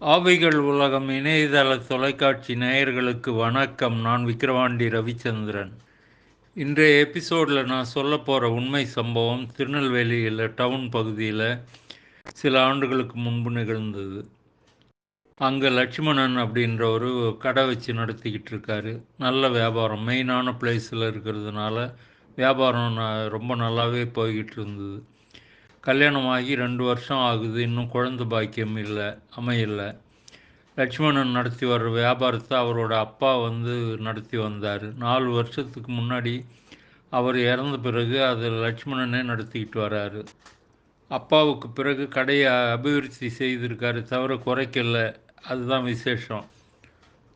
ஆவிகள் உலகம் இணையதள தொலைக்காட்சி நேயர்களுக்கு வணக்கம். நான் விக்கிரவாண்டி ரவிச்சந்திரன். இன்றைய எபிசோடில் நான் சொல்ல போகிற உண்மை சம்பவம் திருநெல்வேலியில் டவுன் பகுதியில் சில ஆண்டுகளுக்கு முன்பு நிகழ்ந்தது. அங்கே லட்சுமணன் அப்படின்ற ஒரு கடை வச்சு நடத்திக்கிட்டு இருக்காரு. நல்ல வியாபாரம் மெயினான பிளேஸில் இருக்கிறதுனால வியாபாரம் ரொம்ப நல்லாவே போய்கிட்டு இருந்தது. கல்யாணம் ஆகி ரெண்டு வருஷம் ஆகுது. இன்னும் குழந்தை பாக்கியம் இல்லை அமையலை. லட்சுமணன் நடத்தி வர்ற வியாபாரத்தை அவரோட அப்பா வந்து நடத்தி வந்தார். நாலு வருஷத்துக்கு முன்னாடி அவர் இறந்த பிறகு அதை லட்சுமணனே நடத்திக்கிட்டு வராரு. அப்பாவுக்கு பிறகு கடையை அபிவிருத்தி செய்திருக்காரு தவிர குறைக்கல. அதுதான் விசேஷம்.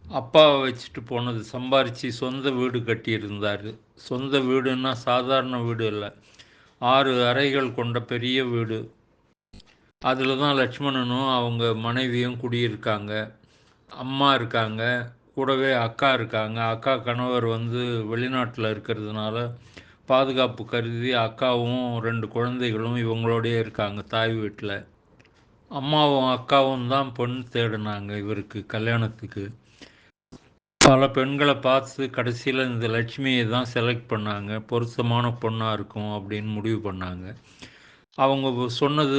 அப்பாவை வச்சுட்டு போனது சம்பாரித்து சொந்த வீடு கட்டியிருந்தார். சொந்த வீடுன்னா சாதாரண வீடு இல்லை. ஆறு அறைகள் கொண்ட பெரிய வீடு. அதில் தான் லட்சுமணனும் அவங்க மனைவியும் குடியிருக்காங்க. அம்மா இருக்காங்க கூடவே அக்கா இருக்காங்க. அக்கா கணவர் வந்து வெளிநாட்டில் இருக்கிறதுனால பாதுகாப்பு கருதி அக்காவும் ரெண்டு குழந்தைகளும் இவங்களோடையே இருக்காங்க தாய் வீட்டில். அம்மாவும் அக்காவும் தான் பொண்ணு தேடினாங்க இவருக்கு கல்யாணத்துக்கு. பல பெண்களை பார்த்து கடைசியில் இந்த லட்சுமியை தான் செலக்ட் பண்ணாங்க. பொருத்தமான பொண்ணாக இருக்கும் அப்படின்னு முடிவு பண்ணாங்க. அவங்க சொன்னது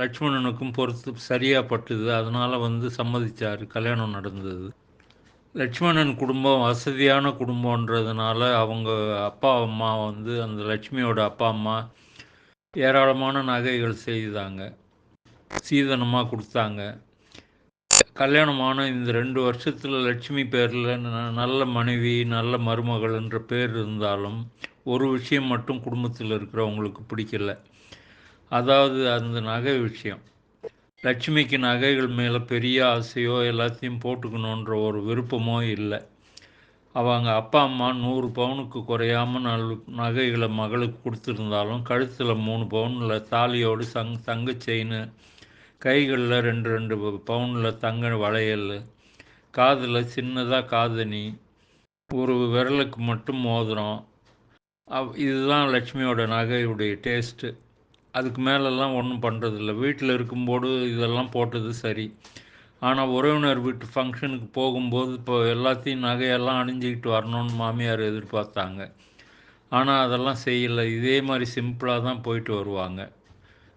லட்சுமணனுக்கும் பொறுத்து சரியாக பட்டுது. அதனால் வந்து சம்மதிச்சார். கல்யாணம் நடந்தது. லட்சுமணன் குடும்பம் வசதியான குடும்பன்றதுனால அவங்க அப்பா அம்மா வந்து அந்த லட்சுமியோட அப்பா அம்மா ஏராளமான நகைகள் செய்தாங்க. சீதனமாக கொடுத்தாங்க. கல்யாணமான இந்த ரெண்டு வருஷத்தில் லட்சுமி பேரில் நல்ல மனைவி நல்ல மருமகள் என்ற பேர் இருந்தாலும் ஒரு விஷயம் மட்டும் குடும்பத்தில் இருக்கிறவங்களுக்கு பிடிக்கல. அதாவது அந்த நகை விஷயம். லட்சுமிக்கு நகைகள் மேலே பெரிய ஆசையோ எல்லாத்தையும் போட்டுக்கணுன்ற ஒரு விருப்பமோ இல்லை. அவங்க அப்பா அம்மா நூறு பவுனுக்கு குறையாம நல் நகைகளை மகளுக்கு கொடுத்துருந்தாலும் கழுத்தில் மூணு பவுனில் தாலியோடு சங் தங்க செயின் கைகளில் ரெண்டு ரெண்டு பவுனில் தங்க வளையல் காதில் சின்னதாக காதணி ஒரு விரலுக்கு மட்டும் மோதிரம். அவ் இதுதான் லட்சுமியோட நகையுடைய டேஸ்ட்டு. அதுக்கு மேலெல்லாம் ஒன்றும் பண்ணுறதில்ல. வீட்டில் இருக்கும்போது இதெல்லாம் போட்டது சரி. ஆனால் உறவினர் வீட்டு ஃபங்க்ஷனுக்கு போகும்போது இப்போ எல்லாத்தையும் நகையெல்லாம் அணிஞ்சிக்கிட்டு வரணும்னு மாமியார் எதிர்பார்த்தாங்க. ஆனால் அதெல்லாம் செய்யலை. இதே மாதிரி சிம்பிளாக தான் போயிட்டு வருவாங்க.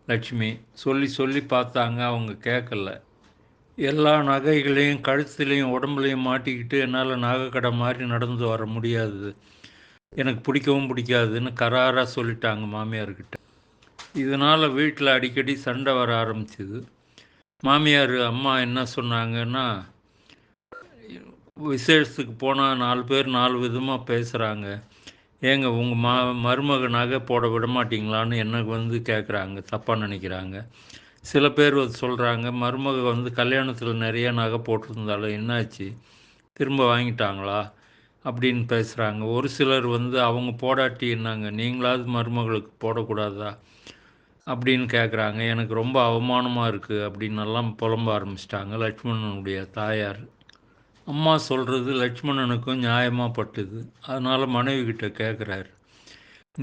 லட்சுமி சொல்லி சொல்லி பார்த்தாங்க அவங்க கேட்கல. எல்லா நகைகளையும் கழுத்துலேயும் உடம்புலையும் மாட்டிக்கிட்டு என்னால் நகைக்கடை மாதிரி நடந்து வர முடியாது எனக்கு பிடிக்கவும் பிடிக்காதுன்னு கராராக சொல்லிட்டாங்க மாமியார்கிட்ட. இதனால் வீட்டில் அடிக்கடி சண்டை வர ஆரம்பிச்சிது. மாமியார் அம்மா என்ன சொன்னாங்கன்னா விசேஷத்துக்கு போனால் நாலு பேர் நாலு விதமாக பேசுகிறாங்க ஏங்க உங்கள் மா மருமகனாக நகை போட விட மாட்டீங்களான்னு எனக்கு வந்து கேட்குறாங்க தப்பாக நினைக்கிறாங்க. சில பேர் சொல்கிறாங்க மருமக வந்து கல்யாணத்தில் நிறைய நகை போட்டிருந்தாலும் என்னாச்சு திரும்ப வாங்கிட்டாங்களா அப்படின்னு பேசுகிறாங்க ஒரு சிலர் வந்து அவங்க போடாட்டி என்னாங்க? நீங்களாவது மருமகளுக்கு போடக்கூடாதா? அப்படின்னு கேட்குறாங்க எனக்கு ரொம்ப அவமானமாக இருக்குது அப்படின்னு எல்லாம் புலம்ப ஆரம்பிச்சிட்டாங்க. லட்சுமணனுடைய தாயார் அம்மா சொல்கிறது லக்ஷ்மணனுக்கும் நியாயமாக பட்டுது. அதனால் மனைவி கிட்ட கேட்குறாரு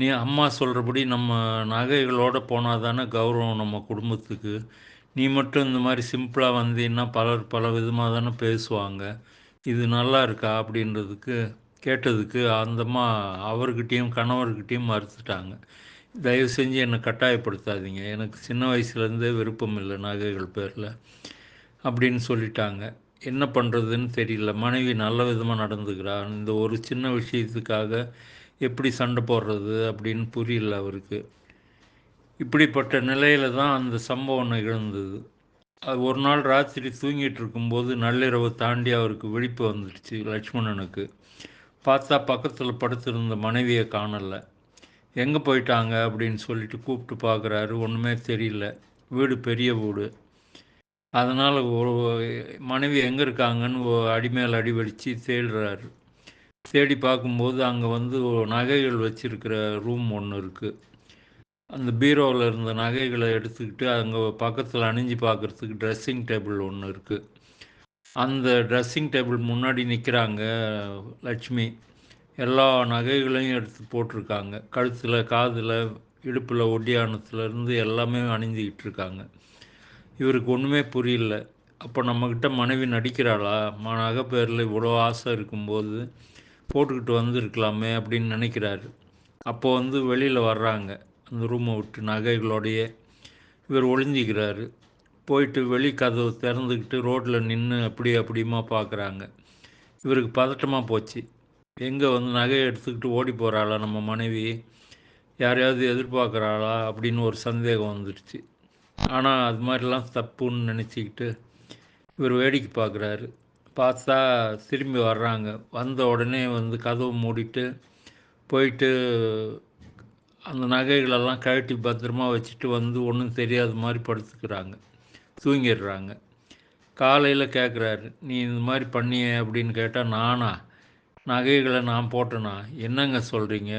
நீ அம்மா சொல்கிறபடி நம்ம நகைகளோடு போனால் தானே கௌரவம் நம்ம குடும்பத்துக்கு. நீ மட்டும் இந்த மாதிரி சிம்பிளாக வந்தீங்கன்னா பலர் பல விதமாக தானே பேசுவாங்க. இது நல்லா இருக்கா அப்படின்றதுக்கு கேட்டதுக்கு அந்தம்மா அவர்கிட்டயும் கணவர்கிட்டேயும் மறுத்துட்டாங்க. தயவு செஞ்சு என்னை கட்டாயப்படுத்தாதீங்க. எனக்கு சின்ன வயசுலேருந்தே விருப்பம் இல்லை நகைகள் பேரில் அப்படின்னு சொல்லிட்டாங்க. என்ன பண்ணுறதுன்னு தெரியல. மனைவி நல்ல விதமாக நடந்துக்கிறான். இந்த ஒரு சின்ன விஷயத்துக்காக எப்படி சண்டை போடுறது அப்படின்னு புரியல அவருக்கு. இப்படிப்பட்ட நிலையில தான் அந்த சம்பவம் நிகழ்ந்தது. அது ஒரு நாள் ராத்திரி தூங்கிட்டு இருக்கும்போது நள்ளிரவு தாண்டி அவருக்கு விழிப்பு வந்துடுச்சு லக்ஷ்மணனுக்கு பார்த்தா பக்கத்தில் படுத்திருந்த மனைவியை காணலை. எங்கே போயிட்டாங்க? அப்படின்னு சொல்லிட்டு கூப்பிட்டு பார்க்குறாரு. ஒன்றுமே தெரியல. வீடு பெரிய வீடு. அதனால் ஒரு மனைவி எங்கே இருக்காங்கன்னு அடிமேல் அடி மேல் தேடுறாரு. தேடி பார்க்கும்போது அங்கே வந்து நகைகள் வச்சிருக்கிற ரூம் ஒன்று இருக்குது அந்த பீரோவில் இருந்த நகைகளை எடுத்துக்கிட்டு அங்கே பக்கத்தில் அணிஞ்சு பார்க்குறதுக்கு ட்ரெஸ்ஸிங் டேபிள் ஒன்று இருக்குது அந்த ட்ரெஸ்ஸிங் டேபிள் முன்னாடி நிற்கிறாங்க லட்சுமி. எல்லா நகைகளையும் எடுத்து போட்டிருக்காங்க. கழுத்தில் காதில் இடுப்பில் ஒட்டியானத்துலேருந்து எல்லாமே அணிஞ்சிக்கிட்டு இருக்காங்க. இவருக்கு ஒன்றுமே புரியல. அப்போ நம்மக்கிட்ட மனைவி நடிக்கிறாளா? நகை பேரில் இவ்வளோ ஆசை இருக்கும்போது போட்டுக்கிட்டு வந்திருக்கலாமே அப்படின்னு நினைக்கிறாரு. அப்போ வந்து வெளியில் வர்றாங்க. அந்த ரூமை விட்டு நகைகளோடையே இவர் ஒளிஞ்சிக்கிறாரு. போயிட்டு வெளி கதவு திறந்துக்கிட்டு ரோட்டில் நின்று அப்படி அப்படியுமா பார்க்குறாங்க இவருக்கு பதட்டமாக போச்சு. எங்கே வந்து நகையை எடுத்துக்கிட்டு ஓடி போகிறாளா நம்ம மனைவி? யாரையாவது எதிர்பார்க்குறாளா அப்படின்னு ஒரு சந்தேகம் வந்துடுச்சு ஆனால் அது மாதிரிலாம் தப்புன்னு நினச்சிக்கிட்டு இவர் வேடிக்கை பார்க்குறாரு பார்த்தா திரும்பி வர்றாங்க. வந்த உடனே வந்து கதவு மூடிட்டு போயிட்டு அந்த நகைகளெல்லாம் கழட்டி பத்திரமா வச்சுட்டு வந்து ஒன்றும் தெரியாத மாதிரி படுத்துக்கிறாங்க. தூங்கிடுறாங்க. காலையில் கேட்குறாரு நீ இந்த மாதிரி பண்ணிய அப்படின்னு கேட்டால் நானா? நகைகளை நான் போட்டேனா? என்னங்க சொல்கிறீங்க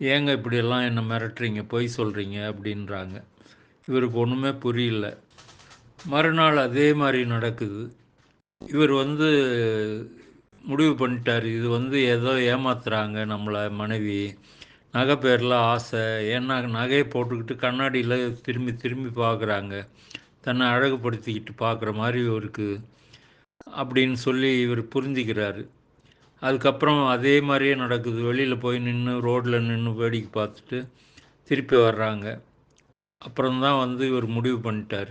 ஏங்க இப்படியெல்லாம் என்னை மிரட்டுறீங்க? பொய் சொல்கிறீங்க அப்படின்றாங்க. இவருக்கு ஒன்றுமே புரியல. மறுநாள் அதே மாதிரி நடக்குது. இவர் வந்து முடிவு பண்ணிட்டார். இது வந்து ஏதோ ஏமாத்துறாங்க நம்மளை மனைவி. நகை பேரில் ஆசை. ஏன்னா நகையை போட்டுக்கிட்டு கண்ணாடியில் திரும்பி திரும்பி பார்க்குறாங்க தன்னை அழகுபடுத்திக்கிட்டு பார்க்குற மாதிரி இவருக்கு அப்படின்னு சொல்லி இவர் புரிஞ்சுக்கிறாரு. அதுக்கப்புறம் அதே மாதிரியே நடக்குது. வெளியில் போய் நின்று ரோட்டில் நின்று வேடிக்கை பார்த்துட்டு திருப்பி வர்றாங்க. அப்புறம்தான் வந்து இவர் முடிவு பண்ணிட்டார்.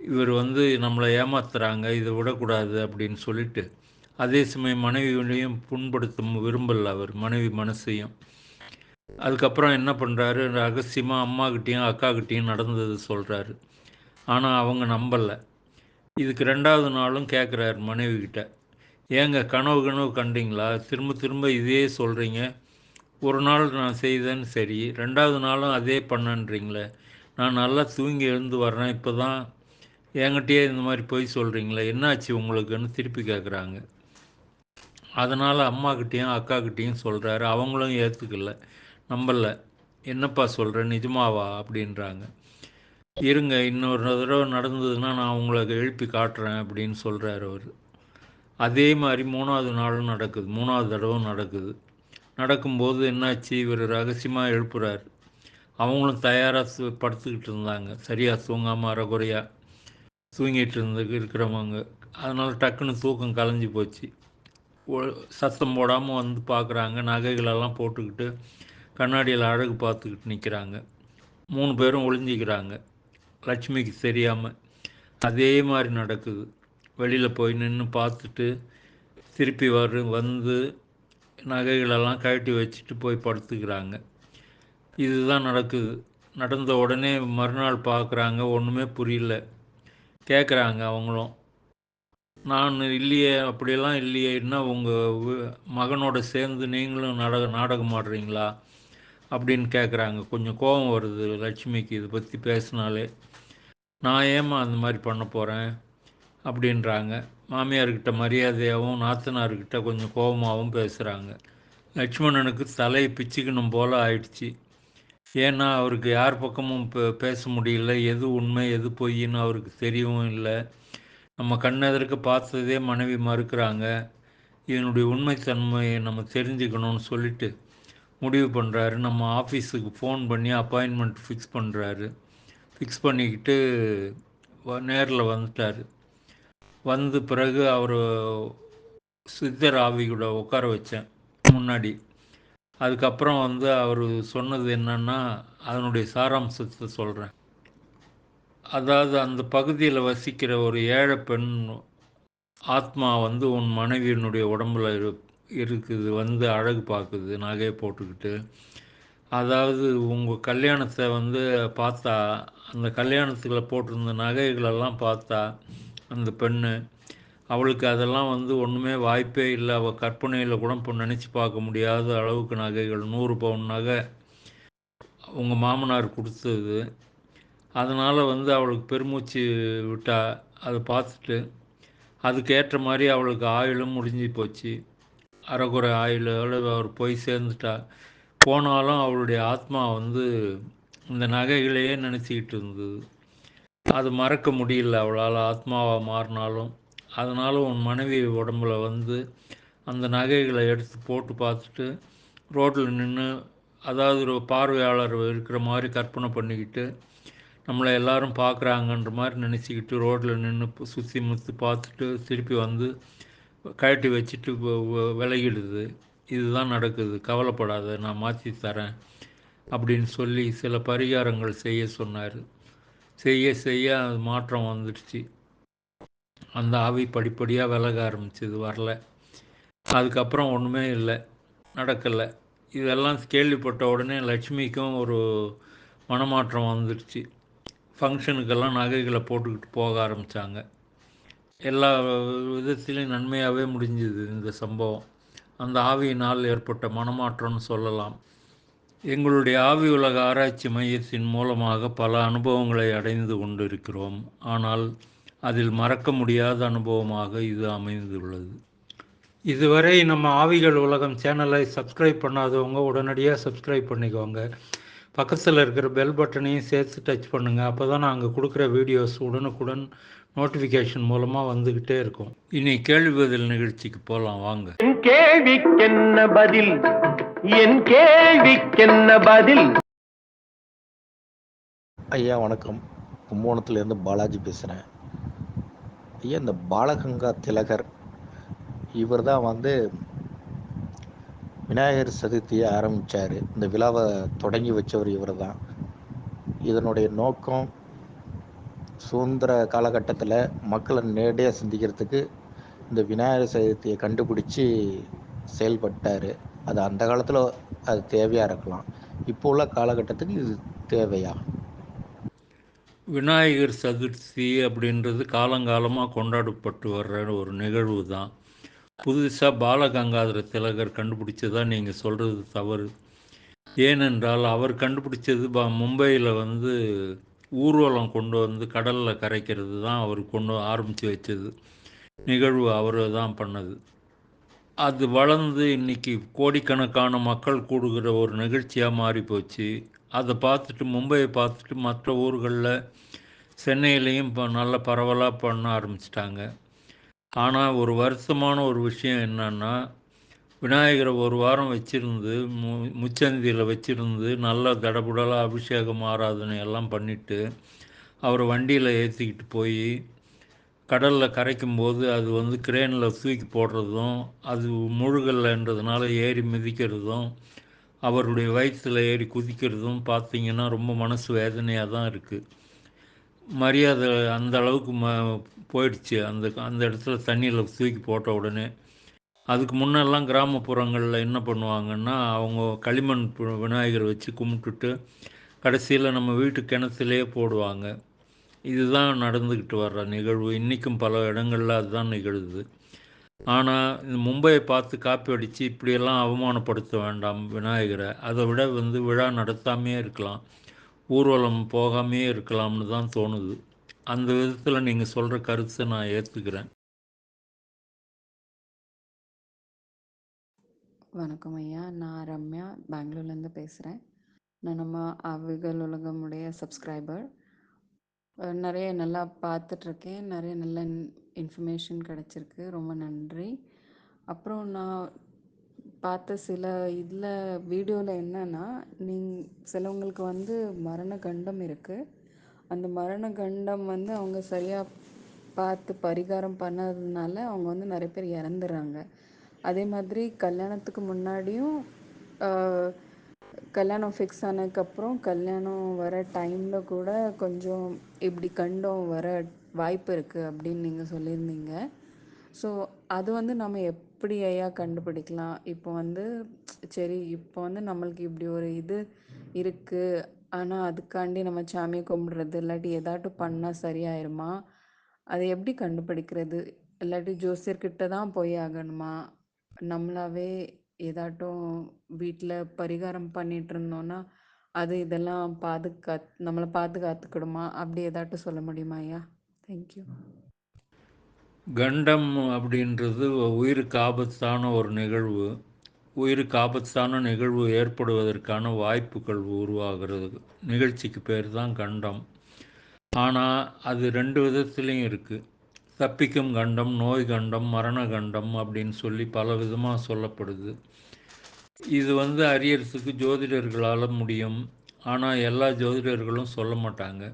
இவர் வந்து நம்மளை ஏமாத்துறாங்க இதை விடக்கூடாது அப்படின்னு சொல்லிட்டு அதே சமயம் மனைவியையும் புண்படுத்த விரும்பல அவர் மனைவி மனசையும். அதுக்கப்புறம் என்ன பண்ணுறாரு ரகசியமாக அம்மாக்கிட்டேயும் அக்காக்கிட்டேயும் நடந்தது சொல்கிறாரு ஆனால் அவங்க நம்பலை. இதுக்கு ரெண்டாவது நாளும் கேட்குறாரு மனைவிக்கிட்ட ஏங்க கனவு கனவு கண்டிங்களா? திரும்ப திரும்ப இதே சொல்கிறீங்க ஒரு நாள் நான் செய்தேன்னு சரி ரெண்டாவது நாளும் அதே பண்ணன்றீங்களே. நான் நல்லா தூங்கி எழுந்து வர்றேன். இப்போ தான் என்கிட்டயே இந்த மாதிரி போய் சொல்கிறீங்களே என்னாச்சு உங்களுக்குன்னு திருப்பி கேட்குறாங்க அதனால் அம்மாக்கிட்டேயும் அக்காக்கிட்டேயும் சொல்கிறாரு அவங்களும் ஏற்றுக்கல நம்பலை. என்னப்பா சொல்கிறேன் நிஜமாவா? அப்படின்றாங்க. இருங்க இன்னொரு தடவை நடந்ததுன்னா நான் உங்களுக்கு எழுப்பி காட்டுறேன் அப்படின்னு சொல்கிறார் அவர். அதே மாதிரி மூணாவது நாளும் நடக்குது மூணாவது தடவை நடக்குது. நடக்கும்போது என்னாச்சு? இவர் ரகசியமாக எழுப்புறாரு. அவங்களும் தயாராக படுத்துக்கிட்டு இருந்தாங்க. சரியாக தூங்காமல் அறகுறையாக தூங்கிட்டு இருந்து இருக்கிறவங்க. அதனால் டக்குன்னு தூக்கம் கலைஞ்சி போச்சு. சத்தம் போடாமல் வந்து பார்க்குறாங்க நகைகளெல்லாம் போட்டுக்கிட்டு கண்ணாடியில் அழகு பார்த்துக்கிட்டு நிற்கிறாங்க மூணு பேரும் ஒளிஞ்சிக்கிறாங்க. லட்சுமிக்கு தெரியாமல் அதே மாதிரி நடக்குது. வெளியில் போய் நின்று பார்த்துட்டு திருப்பி வரு வந்து நகைகளெல்லாம் கழட்டி வச்சுட்டு போய் படுத்துக்கிறாங்க. இதுதான் நடக்குது. நடந்த உடனே மறுநாள் பார்க்குறாங்க ஒன்றுமே புரியல. கேட்குறாங்க அவங்களும். நான் இல்லையே அப்படியெல்லாம் இல்லையே என்ன உங்கள் மகனோட சேர்ந்து நீங்களும் நாடக நாடகம் ஆடுறீங்களா? அப்படின்னு கேட்குறாங்க கொஞ்சம் கோபம் வருது லட்சுமிக்கு இதை பற்றி பேசினாலே. நான் ஏமா அந்த மாதிரி பண்ண போகிறேன் அப்படின்றாங்க. மாமியார்கிட்ட மரியாதையாகவும் நாத்தனார்கிட்ட கொஞ்சம் கோபமாகவும் பேசுகிறாங்க லட்சுமணனுக்கு தலையை பிச்சுக்கணும் போல் ஆயிடுச்சு. ஏன்னா அவருக்கு யார் பக்கமும் பேச முடியல. எது உண்மை எது பொய்ன்னு அவருக்கு தெரியவும் இல்லை. நம்ம கண்ணெதற்கு பார்த்ததே மனைவி மறுக்கிறாங்க. இதனுடைய உண்மைத்தன்மையை நம்ம தெரிஞ்சுக்கணும்னு சொல்லிட்டு முடிவு பண்ணுறாரு நம்ம ஆஃபீஸுக்கு ஃபோன் பண்ணி அப்பாயின்மெண்ட் ஃபிக்ஸ் பண்ணுறாரு ஃபிக்ஸ் பண்ணிக்கிட்டு நேரில் வந்துட்டார். வந்த பிறகு அவர் சித்தர் ஆவியோட உட்கார வச்சேன். முன்னாடி. அதுக்கப்புறம் வந்து அவர் சொன்னது என்னன்னா அதனுடைய சாராம்சத்தை சொல்கிறேன் அதாவது அந்த பகுதியில் வசிக்கிற ஒரு ஏழை பெண் ஆத்மா வந்து உன் மனைவியினுடைய உடம்புல இரு இருக்குது வந்து அழகு பார்க்குது நகையை போட்டுக்கிட்டு. அதாவது உங்கள் கல்யாணத்தை வந்து பார்த்தா அந்த கல்யாணத்தில் போட்டிருந்த நகைகளெல்லாம் பார்த்தா அந்த பெண்ணு அவளுக்கு அதெல்லாம் வந்து ஒன்றுமே வாய்ப்பே இல்லை. அவள் கற்பனையில் கூட இப்போ நினச்சி பார்க்க முடியாத அளவுக்கு நகைகள் நூறு பவுன் நகை உங்கள் மாமனார் கொடுத்தது. அதனால் வந்து அவளுக்கு பெருமூச்சு விட்டா அதை பார்த்துட்டு அதுக்கேற்ற மாதிரி அவளுக்கு ஆயுளும் முடிஞ்சு போச்சு. அறகுறை ஆயுளோட அவர் போய் சேர்ந்துட்டா. போனாலும் அவளுடைய ஆத்மா வந்து இந்த நகைகளையே நினச்சிக்கிட்டு இருந்தது. அது மறக்க முடியல அவளால் ஆத்மாவாக மாறினாலும். அதனால் உன் மனைவி உடம்புல வந்து அந்த நகைகளை எடுத்து போட்டு பார்த்துட்டு ரோட்டில் நின்று அதாவது ஒரு பார்வையாளர் இருக்கிற மாதிரி கற்பனை பண்ணிக்கிட்டு நம்மளை எல்லாரும் பார்க்குறாங்கன்ற மாதிரி நினச்சிக்கிட்டு ரோட்டில் நின்று சுற்றி முற்றி பார்த்துட்டு திருப்பி வந்து கழட்டி வச்சுட்டு வ- விலகிடுது. இதுதான் நடக்குது. கவலைப்படாத நான் மாற்றி தரேன் அப்படின்னு சொல்லி சில பரிகாரங்கள் செய்ய சொன்னார். செய்ய செய்ய அது மாற்றம் வந்துடுச்சு. அந்த ஆவி படிப்படியாக விலக ஆரம்பிச்சது வரல. அதுக்கப்புறம் ஒன்றுமே இல்லை நடக்கலை. இதெல்லாம் கேள்விப்பட்ட உடனே லட்சுமிக்கும் ஒரு மனமாற்றம் வந்துடுச்சு ஃபங்க்ஷனுக்கெல்லாம் நகைகளை போட்டுக்கிட்டு போக ஆரம்பித்தாங்க எல்லா விதத்திலையும் நன்மையாகவே முடிஞ்சுது இந்த சம்பவம். அந்த ஆவியினால் ஏற்பட்ட மனமாற்றம்னு சொல்லலாம். எங்களுடைய ஆவி உலக ஆராய்ச்சி மையத்தின் மூலமாக பல அனுபவங்களை அடைந்து கொண்டிருக்கிறோம். ஆனால் அதில் மறக்க முடியாத அனுபவமாக இது அமைந்துள்ளது. இதுவரை நம்ம ஆவிகள் உலகம் சேனலை சப்ஸ்கிரைப் பண்ணாதவங்க உடனடியாக சப்ஸ்கிரைப் பண்ணிக்கோங்க. பக்கத்தில் இருக்கிற பெல் பட்டனையும் சேர்த்து டச் பண்ணுங்கள் அப்போ தான் நாங்கள் கொடுக்குற வீடியோஸ் உடனுக்குடன் நோட்டிஃபிகேஷன் மூலமாக வந்துக்கிட்டே இருக்கும். இனி கேள்வி பதில் நிகழ்ச்சிக்கு போகலாம் வாங்க. என் கேள்விக்கென்ன பதில்? என் கேள்விக்கென்ன பதில்? ஐயா வணக்கம். கும்போணத்துலேருந்து பாலாஜி பேசுகிறேன் ஐயா இந்த பாலகங்கா திலகர் இவர் தான் வந்து விநாயகர் சதுர்த்தியை ஆரம்பித்தார் இந்த விழாவை தொடங்கி வச்சவர் இவர் தான் இதனுடைய நோக்கம் சுதந்திர காலகட்டத்தில் மக்களை நேரடியாக சிந்திக்கிறதுக்கு இந்த விநாயகர் சதுர்த்தியை கண்டுபிடிச்சி செயல்பட்டார். அது அந்த காலத்தில் அது தேவையாக இருக்கலாம். இப்போ உள்ள காலகட்டத்துக்கு இது தேவையா? விநாயகர் சதுர்த்தி அப்படின்றது காலங்காலமாக கொண்டாடப்பட்டு வர்ற ஒரு நிகழ்வு தான் புதுசாக பாலகங்காதர திலகர் கண்டுபிடிச்சதா நீங்கள் சொல்கிறது தவறு. ஏனென்றால் அவர் கண்டுபிடிச்சது பா மும்பையில் வந்து ஊர்வலம் கொண்டு வந்து கடலில் கரைக்கிறது தான் அவர் கொண்டு ஆரம்பித்து வச்சது. நிகழ்வு அவர் தான் பண்ணது. அது வளர்ந்து இன்னைக்கு கோடிக்கணக்கான மக்கள் கூடுகிற ஒரு நிகழ்ச்சியாக மாறி போச்சு அதை பார்த்துட்டு மும்பையை பார்த்துட்டு மற்ற ஊர்களில் சென்னையிலையும் இப்போ நல்ல பரவலாக பண்ண ஆரம்பிச்சிட்டாங்க. ஆனால் ஒரு வருத்தமான ஒரு விஷயம் என்னன்னா விநாயகரை ஒரு வாரம் வச்சிருந்து மு முச்சந்தியில் வச்சிருந்து நல்ல தடபுடலாக அபிஷேகம் ஆராதனை எல்லாம் பண்ணிவிட்டு அவரை வண்டியில் ஏற்றிக்கிட்டு போய் கடலில் கரைக்கும் போது அது வந்து கிரேனில் தூக்கி போடுறதும் அது முழுகலைன்றதுனால ஏறி மிதிக்கிறதும் அவருடைய வயிற்றில் ஏறி குதிக்கிறதும் பார்த்தீங்கன்னா ரொம்ப மனசு வேதனையாக தான் இருக்குது மரியாதை அந்த அளவுக்கு ம போயிடுச்சு. அந்த அந்த இடத்துல தண்ணியில் தூக்கி போட்ட உடனே. அதுக்கு முன்னெல்லாம் கிராமப்புறங்களில் என்ன பண்ணுவாங்கன்னா அவங்க களிமண் பு- விநாயகர் வச்சு கும்பிட்டுட்டு கடைசியில் நம்ம வீட்டு கிணத்துலேயே போடுவாங்க. இதுதான் நடந்துக்கிட்டு வர்ற நிகழ்வு. இன்றைக்கும் பல இடங்களில் அதுதான் நிகழுது. ஆனால் இந்த மும்பையை பார்த்து காப்பி அடித்து இப்படியெல்லாம் அவமானப்படுத்த வேண்டாம் விநாயகரை. அதை விட வந்து விழா நடத்தாமையே இருக்கலாம். ஊர்வலம் போகாமே இருக்கலாம்னு தான் தோணுது. அந்த விதத்தில் நீங்கள் சொல்கிற கருத்தை நான் ஏற்றுக்கிறேன் வணக்கம் ஐயா. நான் ரம்யா பெங்களூர்லேருந்து பேசுகிறேன் நான் நம்ம அவிகள் உலகமுடைய சப்ஸ்கிரைபர் நிறைய நல்லா பார்த்துட்ருக்கேன் நிறைய நல்ல இன்ஃபர்மேஷன் கிடச்சிருக்கு. ரொம்ப நன்றி. அப்புறம் நான் பார்த்த சில இதில் வீடியோவில் என்னென்னா நீங் சிலவங்களுக்கு வந்து மரண கண்டம் இருக்குது அந்த மரண கண்டம் வந்து அவங்க சரியாக பார்த்து பரிகாரம் பண்ணதுனால அவங்க வந்து நிறைய பேர் இறந்துடுறாங்க அதே மாதிரி கல்யாணத்துக்கு முன்னாடியும் கல்யாணம் ஃபிக்ஸ் ஆனதுக்கப்புறம் கல்யாணம் வர டைமில் கூட கொஞ்சம் இப்படி கண்டம் வர வாய்ப்பு இருக்குது அப்படின்னு நீங்கள் சொல்லியிருந்தீங்க. ஸோ அது வந்து நம்ம எப்படி ஐயா கண்டுபிடிக்கலாம்? இப்போ வந்து சரி இப்போ வந்து நம்மளுக்கு இப்படி ஒரு இது இருக்குது ஆனால் அதுக்காண்டி நம்ம சாமியை கும்பிடுறது இல்லாட்டி ஏதாட்டும் பண்ணால் சரியாயிருமா? அதை எப்படி கண்டுபிடிக்கிறது? இல்லாட்டி ஜோசியர்கிட்ட தான் போய் ஆகணுமா? நம்மளாவே ஏதாட்டும் வீட்டில் பரிகாரம் பண்ணிட்டு இருந்தோம்னா அது இதெல்லாம் பாதுகாத் நம்மளை பாதுகாத்துக்கிடுமா? அப்படி ஏதாட்டும் சொல்ல முடியுமா ஐயா? தேங்க்யூ கண்டம் அப்படின்றது உயிருக்கு ஆபத்தான ஒரு நிகழ்வு. உயிருக்கு ஆபத்தான நிகழ்வு ஏற்படுவதற்கான வாய்ப்புகள் உருவாகிறது. நிகழ்ச்சிக்கு பேர் தான் கண்டம். ஆனால் அது ரெண்டு விதத்துலேயும் இருக்குது தப்பிக்கும் கண்டம் நோய் கண்டம் மரண கண்டம் அப்படின்னு சொல்லி பல விதமாக சொல்லப்படுது. இது வந்து அரியரசுக்கு ஜோதிடர்களால் முடியும். ஆனால் எல்லா ஜோதிடர்களும் சொல்ல மாட்டாங்க.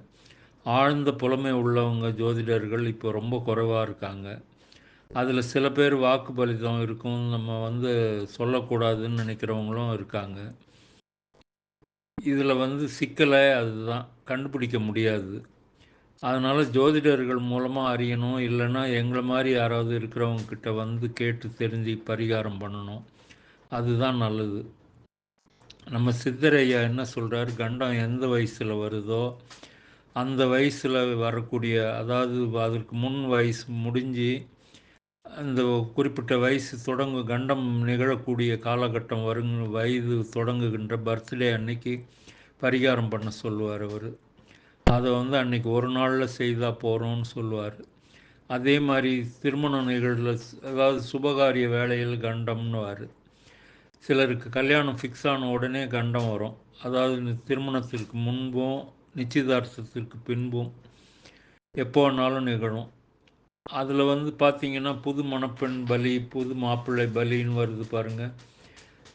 ஆழ்ந்த புலமை உள்ளவங்க ஜோதிடர்கள் இப்போ ரொம்ப குறைவாக இருக்காங்க. அதில் சில பேர் வாக்கு பலிதம் இருக்கும். நம்ம வந்து சொல்லக்கூடாதுன்னு நினைக்கிறவங்களும் இருக்காங்க. இதில் வந்து சிக்கலை அதுதான். கண்டுபிடிக்க முடியாது. அதனால் ஜோதிடர்கள் மூலமாக அறியணும் இல்லைன்னா எங்களை மாதிரி யாராவது இருக்கிறவங்க கிட்ட வந்து கேட்டு தெரிஞ்சு பரிகாரம் பண்ணணும். அதுதான் நல்லது. நம்ம சித்தரையா என்ன சொல்கிறார் கண்டம் எந்த வயசில் வருதோ அந்த வயசில் வரக்கூடிய அதாவது அதற்கு முன் வயசு முடிஞ்சு அந்த குறிப்பிட்ட வயசு தொடங்கு கண்டம் நிகழக்கூடிய காலகட்டம் வருங்க வயது தொடங்குகின்ற பர்த்டே அன்னைக்கு பரிகாரம் பண்ண சொல்லுவார் அவர். அதை வந்து அன்றைக்கி ஒரு நாளில் செய்தால் போகிறோம்னு சொல்லுவார். அதே மாதிரி திருமண நிகழ்வில் அதாவது சுபகாரிய வேலையில் கண்டம்னுவார். சிலருக்கு கல்யாணம் ஃபிக்ஸ் ஆன உடனே கண்டம் வரும். அதாவது திருமணத்திற்கு முன்பும் நிச்சயதார்த்தத்திற்கு பின்பும் எப்போ வேணாலும் நிகழும். அதில் வந்து பார்த்திங்கன்னா புது மணப்பெண் பலி புது மாப்பிள்ளை பலின்னு வருது பாருங்கள்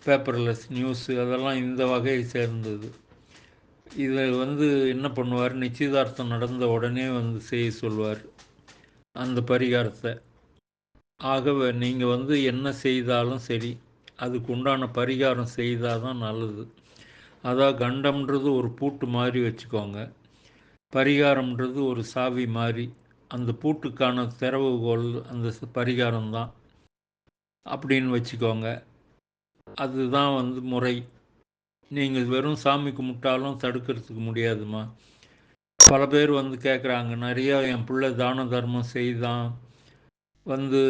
பேப்பர்லெஸ் நியூஸு அதெல்லாம் இந்த வகையை சேர்ந்தது. இதை வந்து என்ன பண்ணுவார்? நிச்சயதார்த்தம் நடந்த உடனே வந்து செய்ய சொல்வார். அந்த பரிகாரத்தை. ஆகவே நீங்கள் வந்து என்ன செய்தாலும் சரி அதுக்கு உண்டான பரிகாரம் செய்தால் தான் நல்லது. அதான் கண்டம்ன்றது ஒரு பூட்டு மாதிரி வச்சுக்கோங்க. பரிகாரம்ன்றது ஒரு சாவி மாதிரி. அந்த பூட்டுக்கான திறவுகோல் அந்த பரிகாரம் தான். அப்படின்னு வச்சுக்கோங்க. அதுதான் வந்து முறை. நீங்கள் வெறும் சாமி கும்பிட்டாலும் தடுக்கிறதுக்கு முடியாதுமா பல பேர் வந்து கேட்குறாங்க நிறையா என் பிள்ளை தான தர்மம் செய்தான். வந்து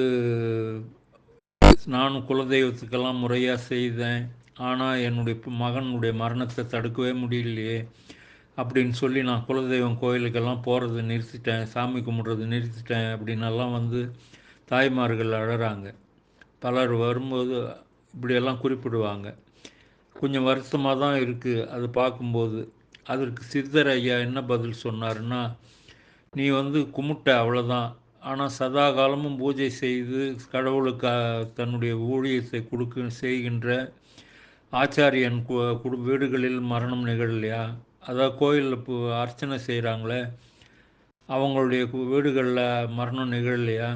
நானும் குலதெய்வத்துக்கெல்லாம் முறையாக செய்தேன். ஆனால் என்னுடைய மகனுடைய மரணத்தை தடுக்கவே முடியலையே. அப்படின்னு சொல்லி நான் குலதெய்வம் கோயிலுக்கெல்லாம் போகிறத நிறுத்திட்டேன் சாமி கும்பிட்றத நிறுத்திட்டேன் அப்படின்னெல்லாம் வந்து தாய்மார்கள் அழகிறாங்க பலர் வரும்போது இப்படியெல்லாம் குறிப்பிடுவாங்க. கொஞ்சம் வருத்தமாக தான் இருக்குது அது பார்க்கும்போது அதற்கு சித்தர் ஐயா என்ன பதில் சொன்னாருன்னா நீ வந்து கும்பிட்ட அவ்வளோதான் ஆனால் சதா காலமும் பூஜை செய்து கடவுளுக்கு தன்னுடைய ஊழியத்தை கொடுக்க செய்கின்ற ஆச்சாரியன் கு- குடு வீடுகளில் மரணம் நிகழலையா? அதாவது கோயிலில் இப்போ அர்ச்சனை செய்கிறாங்களே அவங்களுடைய வீடுகளில் மரணம் நிகழலையா?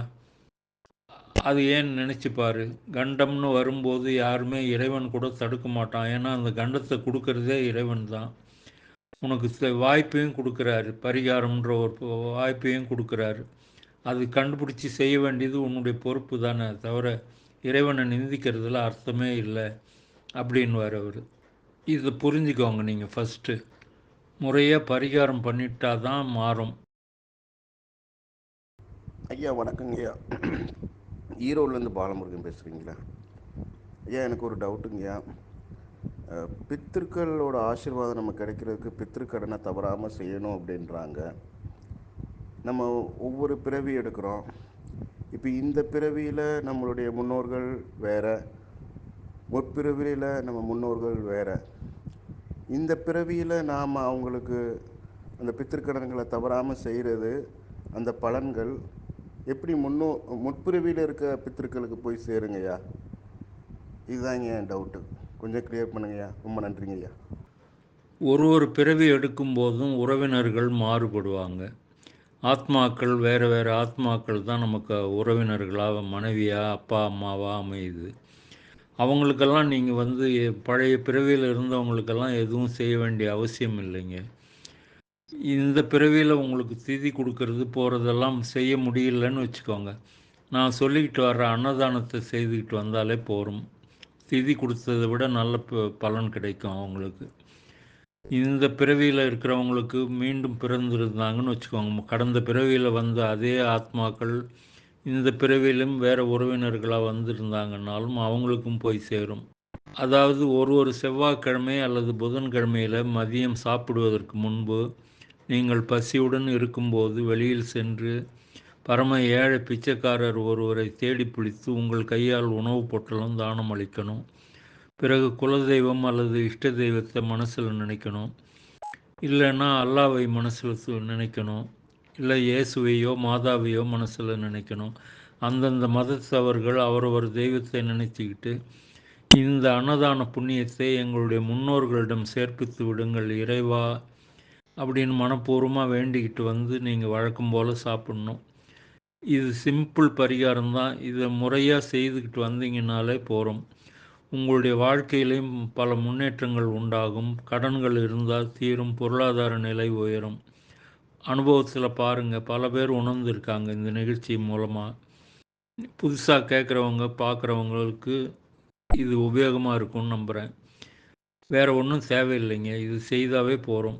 அது ஏன் நினச்சிப்பார் கண்டம்னு வரும்போது யாருமே இறைவன் கூட தடுக்க மாட்டான். ஏன்னா அந்த கண்டத்தை கொடுக்கறதே இறைவன் தான். உனக்கு வாய்ப்பையும் கொடுக்குறாரு. பரிகாரம்ன்ற ஒரு வாய்ப்பையும் கொடுக்குறாரு. அது கண்டுபிடிச்சி செய்ய வேண்டியது உன்னுடைய பொறுப்பு தானே தவிர இறைவனை நிந்திக்கிறதுல அர்த்தமே இல்லை அப்படின்வார் அவர். இதை புரிஞ்சுக்கோங்க நீங்கள் ஃபஸ்ட்டு முறையாக பரிகாரம் பண்ணிட்டா தான் மாறும். ஐயா வணக்கங்க ஐயா ஈரோட்லேருந்து பாலமுருகன் பேசுகிறீங்களா? ஐயா எனக்கு ஒரு டவுட்டுங்கய்யா பித்திருக்களோட ஆசீர்வாதம் நம்ம கிடைக்கிறதுக்கு பித்திருக்கடனை தவறாமல் செய்யணும் அப்படின்றாங்க. நம்ம ஒவ்வொரு பிறவி எடுக்கிறோம். இப்போ இந்த பிறவியில் நம்மளுடைய முன்னோர்கள் வேறு முற்பிறவியில் நம்ம முன்னோர்கள் வேறு. இந்த பிறவியில் நாம் அவங்களுக்கு அந்த பித்திருக்கடன்களை தவறாமல் செய்கிறது அந்த பலன்கள் எப்படி முன்னோ முற்பிறவியில் இருக்க பித்திருக்களுக்கு போய் சேருங்கய்யா? இதுதாங்க என் டவுட்டு கொஞ்சம் கிளியர் பண்ணுங்கய்யா. ரொம்ப நன்றிங்கய்யா. ஒரு ஒரு பிறவி எடுக்கும் போதும் உறவினர்கள் மாறுபடுவாங்க. ஆத்மாக்கள் வேறு வேறு ஆத்மாக்கள் தான் நமக்கு உறவினர்களாக மனைவியாக அப்பா அம்மாவாக அமையுது. அவங்களுக்கெல்லாம் நீங்கள் வந்து பழைய பிறவியில் இருந்தவங்களுக்கெல்லாம் எதுவும் செய்ய வேண்டிய அவசியம் இல்லைங்க. இந்த பிறவியில் உங்களுக்கு திதி கொடுக்கறது போகிறதெல்லாம் செய்ய முடியலன்னு வச்சுக்கோங்க. நான் சொல்லிக்கிட்டு வர்ற அன்னதானத்தை செய்துக்கிட்டு வந்தாலே போதும் திதி கொடுத்ததை விட நல்ல ப- பலன் கிடைக்கும் அவங்களுக்கு. இந்த பிறவியில் இருக்கிறவங்களுக்கு மீண்டும் பிறந்திருந்தாங்கன்னு வச்சுக்கோங்க. கடந்த பிறவியில் வந்த அதே ஆத்மாக்கள் இந்த பிறவியிலும் வேறு உறவினர்களாக வந்திருந்தாங்கன்னாலும் அவங்களுக்கும் போய் சேரும். அதாவது ஒரு ஒரு செவ்வாய்க்கிழமை அல்லது புதன்கிழமையில் மதியம் சாப்பிடுவதற்கு முன்பு நீங்கள் பசியுடன் இருக்கும்போது வெளியில் சென்று பரம ஏழை பிச்சைக்காரர் ஒருவரை தேடி பிடித்து உங்கள் கையால் உணவுப் பொட்டலம் தானம் அளிக்கணும். பிறகு குலதெய்வம் அல்லது இஷ்ட தெய்வத்தை மனசில் நினைக்கணும். இல்லைன்னா அல்லாவை மனசில் நினைக்கணும். இல்லை இயேசுவையோ மாதாவையோ மனசில் நினைக்கணும். அந்தந்த மதத்தவர்கள் அவரவர் தெய்வத்தை நினைச்சிக்கிட்டு இந்த அன்னதான புண்ணியத்தை எங்களுடைய முன்னோர்களிடம் சேர்ப்பித்து விடுங்கள். இறைவா அப்படின்னு மனப்பூர்வமாக வேண்டிக்கிட்டு வந்து நீங்கள் வழக்கம் போல் சாப்பிட்ணும். இது சிம்பிள் பரிகாரம் தான். இதை முறையாக செய்துக்கிட்டு வந்தீங்கனாலே போகிறோம் உங்களுடைய வாழ்க்கையிலையும் பல முன்னேற்றங்கள் உண்டாகும். கடன்கள் இருந்தால் தீரும். பொருளாதார நிலை உயரும். அனுபவத்தில் பாருங்கள் பல பேர் உணர்ந்துருக்காங்க இந்த நிகழ்ச்சி மூலமாக புதுசாக கேட்குறவங்க பார்க்குறவங்களுக்கு இது உபயோகமாக இருக்கும்னு நம்புகிறேன் வேறு ஒன்றும் தேவையில்லைங்க. இது செய்தாவே போகிறோம்